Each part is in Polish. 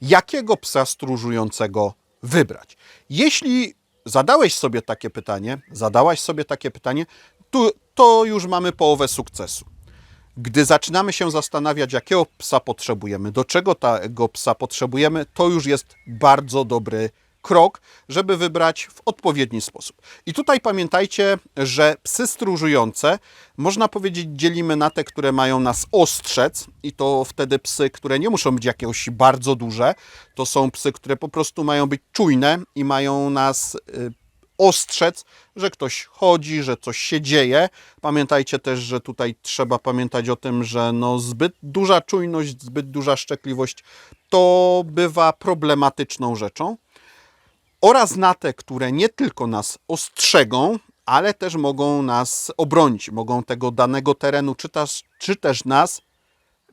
jakiego psa stróżującego wybrać. Jeśli zadałeś sobie takie pytanie, zadałaś sobie takie pytanie, to, to już mamy połowę sukcesu. Gdy zaczynamy się zastanawiać, jakiego psa potrzebujemy, do czego tego psa potrzebujemy, to już jest bardzo dobry krok, żeby wybrać w odpowiedni sposób. I tutaj pamiętajcie, że psy stróżujące, można powiedzieć, dzielimy na te, które mają nas ostrzec, i to wtedy psy, które nie muszą być jakieś bardzo duże, to są psy, które po prostu mają być czujne i mają nas y, ostrzec, że ktoś chodzi, że coś się dzieje. Pamiętajcie też, że tutaj trzeba pamiętać o tym, że no zbyt duża czujność, zbyt duża szczekliwość to bywa problematyczną rzeczą. Oraz na te, które nie tylko nas ostrzegą, ale też mogą nas obronić, mogą tego danego terenu, czy też, czy też nas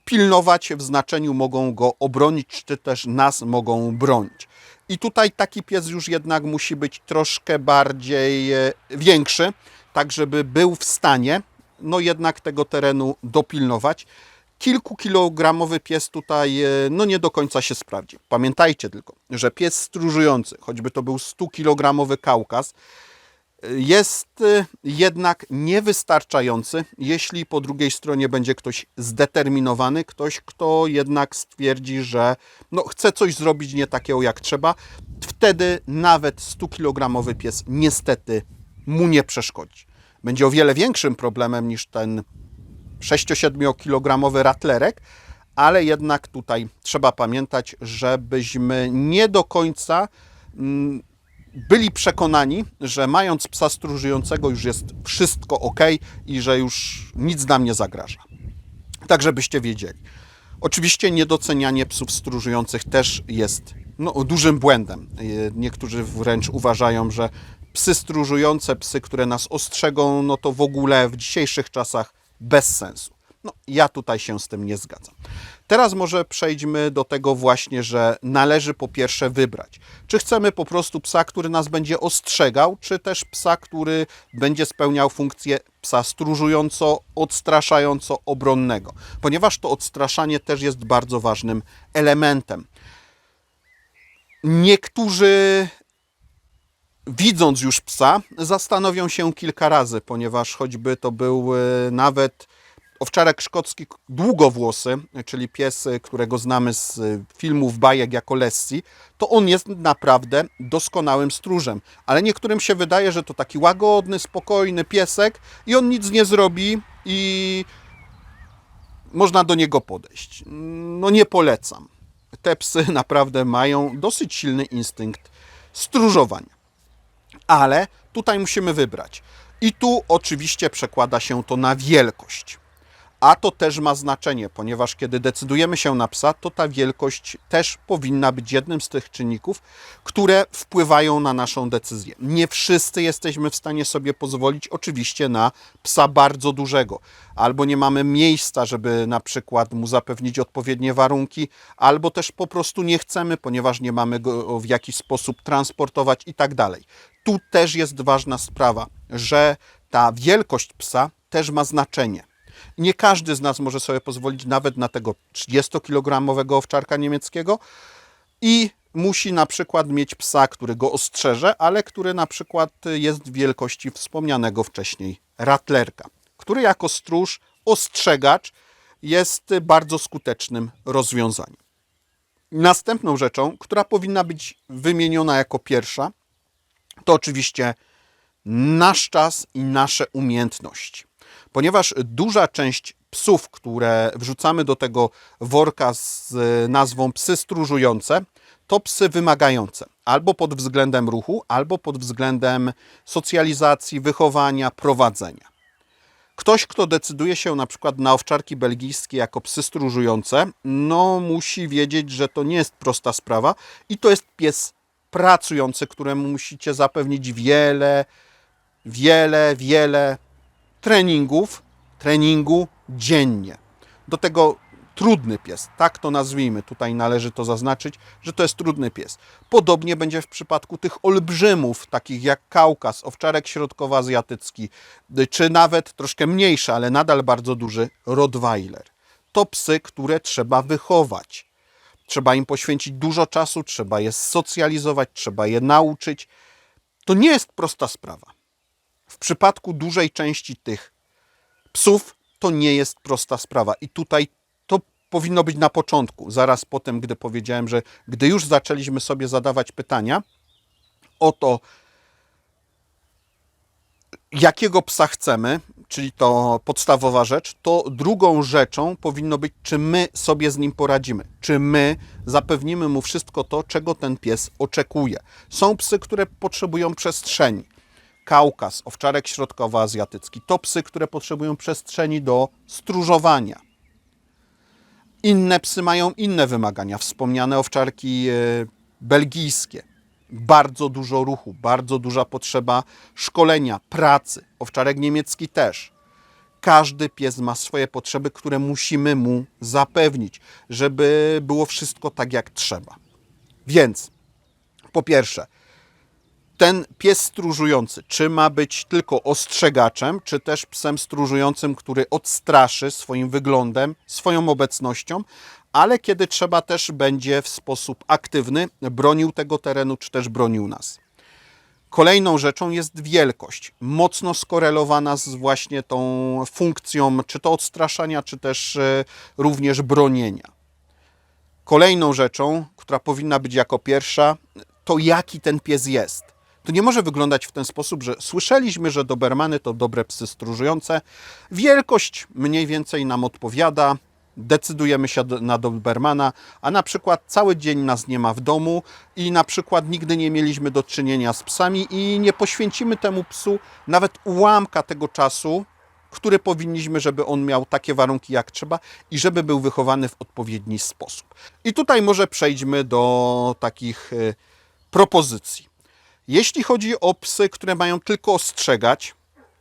pilnować w znaczeniu mogą go obronić, czy też nas mogą bronić. I tutaj taki pies już jednak musi być troszkę bardziej e, większy, tak żeby był w stanie no jednak tego terenu dopilnować. Kilkukilogramowy pies tutaj e, no nie do końca się sprawdzi. Pamiętajcie tylko, że pies stróżujący, choćby to był 100-kilogramowy Kaukaz, jest y, jednak niewystarczający, jeśli po drugiej stronie będzie ktoś zdeterminowany, ktoś, kto jednak stwierdzi, że no, chce coś zrobić nie takiego jak trzeba. Wtedy nawet 100-kilogramowy pies niestety mu nie przeszkodzi. Będzie o wiele większym problemem niż ten 6-7-kilogramowy ratlerek, ale jednak tutaj trzeba pamiętać, żebyśmy nie do końca mm, byli przekonani, że mając psa stróżującego już jest wszystko ok i że już nic nam nie zagraża. Tak, żebyście wiedzieli. Oczywiście niedocenianie psów stróżujących też jest no, dużym błędem. Niektórzy wręcz uważają, że psy stróżujące, psy, które nas ostrzegą, no to w ogóle w dzisiejszych czasach bez sensu. No, ja tutaj się z tym nie zgadzam. Teraz może przejdźmy do tego właśnie, że należy po pierwsze wybrać. Czy chcemy po prostu psa, który nas będzie ostrzegał, czy też psa, który będzie spełniał funkcję psa stróżująco, odstraszająco obronnego, ponieważ to odstraszanie też jest bardzo ważnym elementem. Niektórzy widząc już psa, zastanowią się kilka razy, ponieważ choćby to był e, nawet owczarek szkocki długowłosy, czyli pies, którego znamy z filmów bajek jako Lessie, to on jest naprawdę doskonałym stróżem. Ale niektórym się wydaje, że to taki łagodny, spokojny piesek i on nic nie zrobi i można do niego podejść. No nie polecam. Te psy naprawdę mają dosyć silny instynkt stróżowania. Ale tutaj musimy wybrać. I tu oczywiście przekłada się to na wielkość. A to też ma znaczenie, ponieważ kiedy decydujemy się na psa, to ta wielkość też powinna być jednym z tych czynników, które wpływają na naszą decyzję. Nie wszyscy jesteśmy w stanie sobie pozwolić oczywiście na psa bardzo dużego, albo nie mamy miejsca, żeby na przykład mu zapewnić odpowiednie warunki, albo też po prostu nie chcemy, ponieważ nie mamy go w jakiś sposób transportować i tak dalej. Tu też jest ważna sprawa, że ta wielkość psa też ma znaczenie. Nie każdy z nas może sobie pozwolić nawet na tego 30-kilogramowego owczarka niemieckiego i musi na przykład mieć psa, który go ostrzeże, ale który na przykład jest wielkości wspomnianego wcześniej ratlerka, który jako stróż, ostrzegacz jest bardzo skutecznym rozwiązaniem. Następną rzeczą, która powinna być wymieniona jako pierwsza, to oczywiście nasz czas i nasze umiejętności ponieważ duża część psów, które wrzucamy do tego worka z nazwą psy stróżujące, to psy wymagające albo pod względem ruchu, albo pod względem socjalizacji, wychowania, prowadzenia. Ktoś, kto decyduje się na przykład na owczarki belgijskie jako psy stróżujące, no musi wiedzieć, że to nie jest prosta sprawa i to jest pies pracujący, któremu musicie zapewnić wiele, wiele, wiele treningów, treningu dziennie. Do tego trudny pies, tak to nazwijmy, tutaj należy to zaznaczyć, że to jest trudny pies. Podobnie będzie w przypadku tych olbrzymów, takich jak Kaukaz, owczarek środkowoazjatycki, czy nawet troszkę mniejszy, ale nadal bardzo duży Rottweiler. To psy, które trzeba wychować. trzeba im poświęcić dużo czasu, trzeba je socjalizować, trzeba je nauczyć. To nie jest prosta sprawa. W przypadku dużej części tych psów to nie jest prosta sprawa. I tutaj to powinno być na początku, zaraz potem, gdy powiedziałem, że gdy już zaczęliśmy sobie zadawać pytania o to, jakiego psa chcemy, czyli to podstawowa rzecz, to drugą rzeczą powinno być, czy my sobie z nim poradzimy, czy my zapewnimy mu wszystko to, czego ten pies oczekuje. Są psy, które potrzebują przestrzeni. Kaukaz, owczarek środkowoazjatycki to psy, które potrzebują przestrzeni do stróżowania. Inne psy mają inne wymagania. Wspomniane owczarki e, belgijskie. Bardzo dużo ruchu, bardzo duża potrzeba szkolenia, pracy. Owczarek niemiecki też. Każdy pies ma swoje potrzeby, które musimy mu zapewnić, żeby było wszystko tak jak trzeba. Więc po pierwsze, ten pies stróżujący, czy ma być tylko ostrzegaczem, czy też psem stróżującym, który odstraszy swoim wyglądem, swoją obecnością, ale kiedy trzeba też będzie w sposób aktywny bronił tego terenu, czy też bronił nas. Kolejną rzeczą jest wielkość, mocno skorelowana z właśnie tą funkcją, czy to odstraszania, czy też e, również bronienia. Kolejną rzeczą, która powinna być jako pierwsza, to jaki ten pies jest. To nie może wyglądać w ten sposób, że słyszeliśmy, że Dobermany to dobre psy stróżujące. Wielkość mniej więcej nam odpowiada. Decydujemy się na Dobermana, a na przykład cały dzień nas nie ma w domu i na przykład nigdy nie mieliśmy do czynienia z psami i nie poświęcimy temu psu nawet ułamka tego czasu, który powinniśmy, żeby on miał takie warunki jak trzeba i żeby był wychowany w odpowiedni sposób. I tutaj może przejdźmy do takich y, propozycji. Jeśli chodzi o psy, które mają tylko ostrzegać,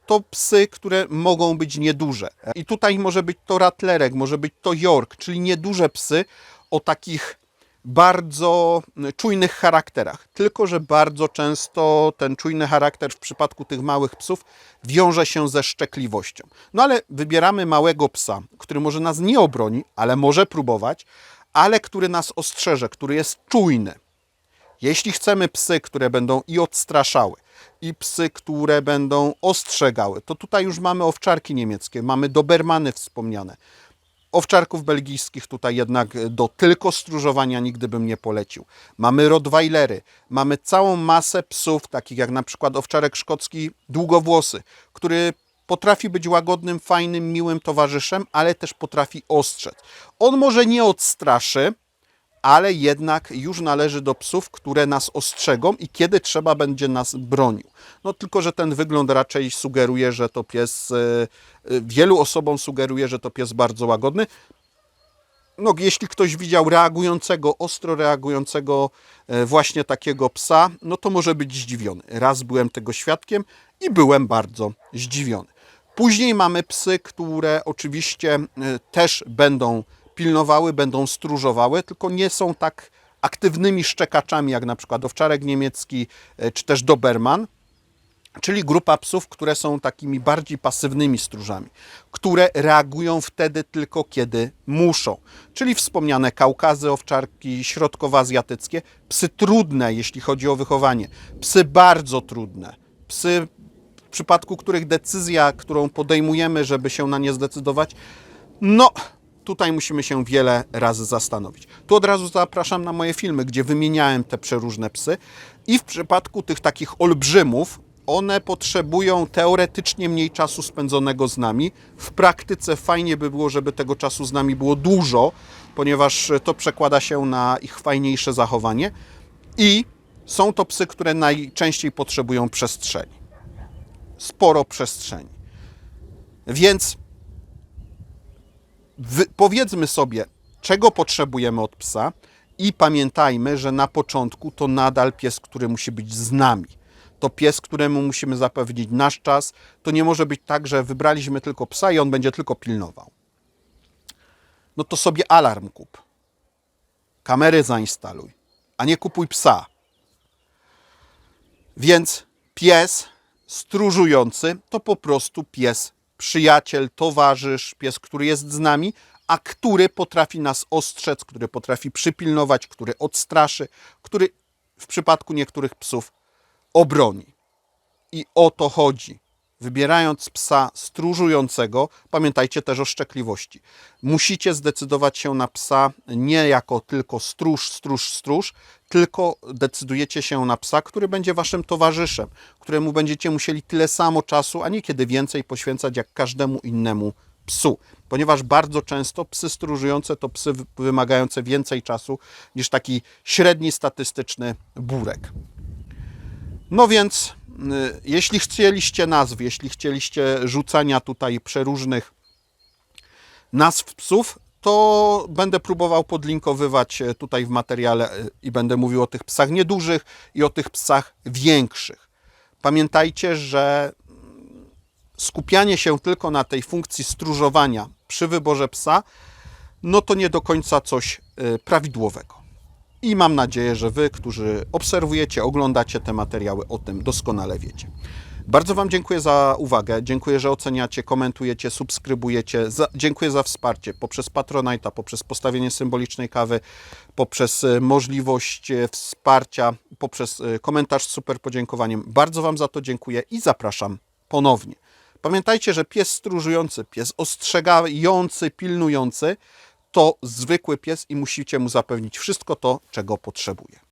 to psy, które mogą być nieduże. I tutaj może być to ratlerek, może być to York, czyli nieduże psy o takich bardzo czujnych charakterach. Tylko, że bardzo często ten czujny charakter w przypadku tych małych psów wiąże się ze szczekliwością. No ale wybieramy małego psa, który może nas nie obroni, ale może próbować, ale który nas ostrzeże, który jest czujny. Jeśli chcemy psy, które będą i odstraszały, i psy, które będą ostrzegały, to tutaj już mamy owczarki niemieckie, mamy dobermany wspomniane. Owczarków belgijskich tutaj jednak do tylko stróżowania nigdy bym nie polecił. Mamy rottweilery, mamy całą masę psów, takich jak na przykład owczarek szkocki długowłosy, który potrafi być łagodnym, fajnym, miłym towarzyszem, ale też potrafi ostrzec. On może nie odstraszy, ale jednak już należy do psów, które nas ostrzegą i kiedy trzeba będzie nas bronił. No tylko, że ten wygląd raczej sugeruje, że to pies, e, e, wielu osobom sugeruje, że to pies bardzo łagodny. No, jeśli ktoś widział reagującego, ostro reagującego e, właśnie takiego psa, no to może być zdziwiony. Raz byłem tego świadkiem i byłem bardzo zdziwiony. Później mamy psy, które oczywiście też będą pilnowały, będą stróżowały, tylko nie są tak aktywnymi szczekaczami jak na przykład owczarek niemiecki e, czy też doberman, czyli grupa psów, które są takimi bardziej pasywnymi stróżami, które reagują wtedy tylko kiedy muszą. Czyli wspomniane kaukazy, owczarki środkowoazjatyckie, psy trudne, jeśli chodzi o wychowanie, psy bardzo trudne, psy w przypadku których decyzja, którą podejmujemy, żeby się na nie zdecydować, no tutaj musimy się wiele razy zastanowić. Tu od razu zapraszam na moje filmy, gdzie wymieniałem te przeróżne psy i w przypadku tych takich olbrzymów, one potrzebują teoretycznie mniej czasu spędzonego z nami. W praktyce fajnie by było, żeby tego czasu z nami było dużo, ponieważ to przekłada się na ich fajniejsze zachowanie. I są to psy, które najczęściej potrzebują przestrzeni. Sporo przestrzeni. Więc powiedzmy sobie, czego potrzebujemy od psa i pamiętajmy, że na początku to nadal pies, który musi być z nami. To pies, któremu musimy zapewnić nasz czas. To nie może być tak, że wybraliśmy tylko psa i on będzie tylko pilnował. No to sobie alarm kup. Kamery zainstaluj, a nie kupuj psa. Więc pies stróżujący to po prostu pies przyjaciel, towarzysz, pies, który jest z nami, a który potrafi nas ostrzec, który potrafi przypilnować, który odstraszy, który w przypadku niektórych psów obroni. I o to chodzi. Wybierając psa stróżującego, pamiętajcie też o szczekliwości. Musicie zdecydować się na psa nie jako tylko stróż, stróż, stróż, tylko decydujecie się na psa, który będzie waszym towarzyszem, któremu będziecie musieli tyle samo czasu, a niekiedy więcej poświęcać jak każdemu innemu psu. Ponieważ bardzo często psy stróżujące to psy wymagające więcej czasu niż taki średni statystyczny burek. No więc, jeśli chcieliście nazw, jeśli chcieliście rzucania tutaj przeróżnych nazw psów, to będę próbował podlinkowywać e, tutaj w materiale e, i będę mówił o tych psach niedużych i o tych psach większych. Pamiętajcie, że mm, skupianie się tylko na tej funkcji stróżowania przy wyborze psa, no to nie do końca coś e, prawidłowego. I mam nadzieję, że Wy, którzy obserwujecie, oglądacie te materiały, o tym doskonale wiecie. Bardzo Wam dziękuję za uwagę. Dziękuję, że oceniacie, komentujecie, subskrybujecie. Za, dziękuję za wsparcie poprzez Patronite'a, poprzez postawienie symbolicznej kawy, poprzez e, możliwość e, wsparcia, poprzez e, komentarz z super podziękowaniem. Bardzo Wam za to dziękuję i zapraszam ponownie. Pamiętajcie, że pies stróżujący, pies ostrzegający, pilnujący to zwykły pies i musicie mu zapewnić wszystko to, czego potrzebuje.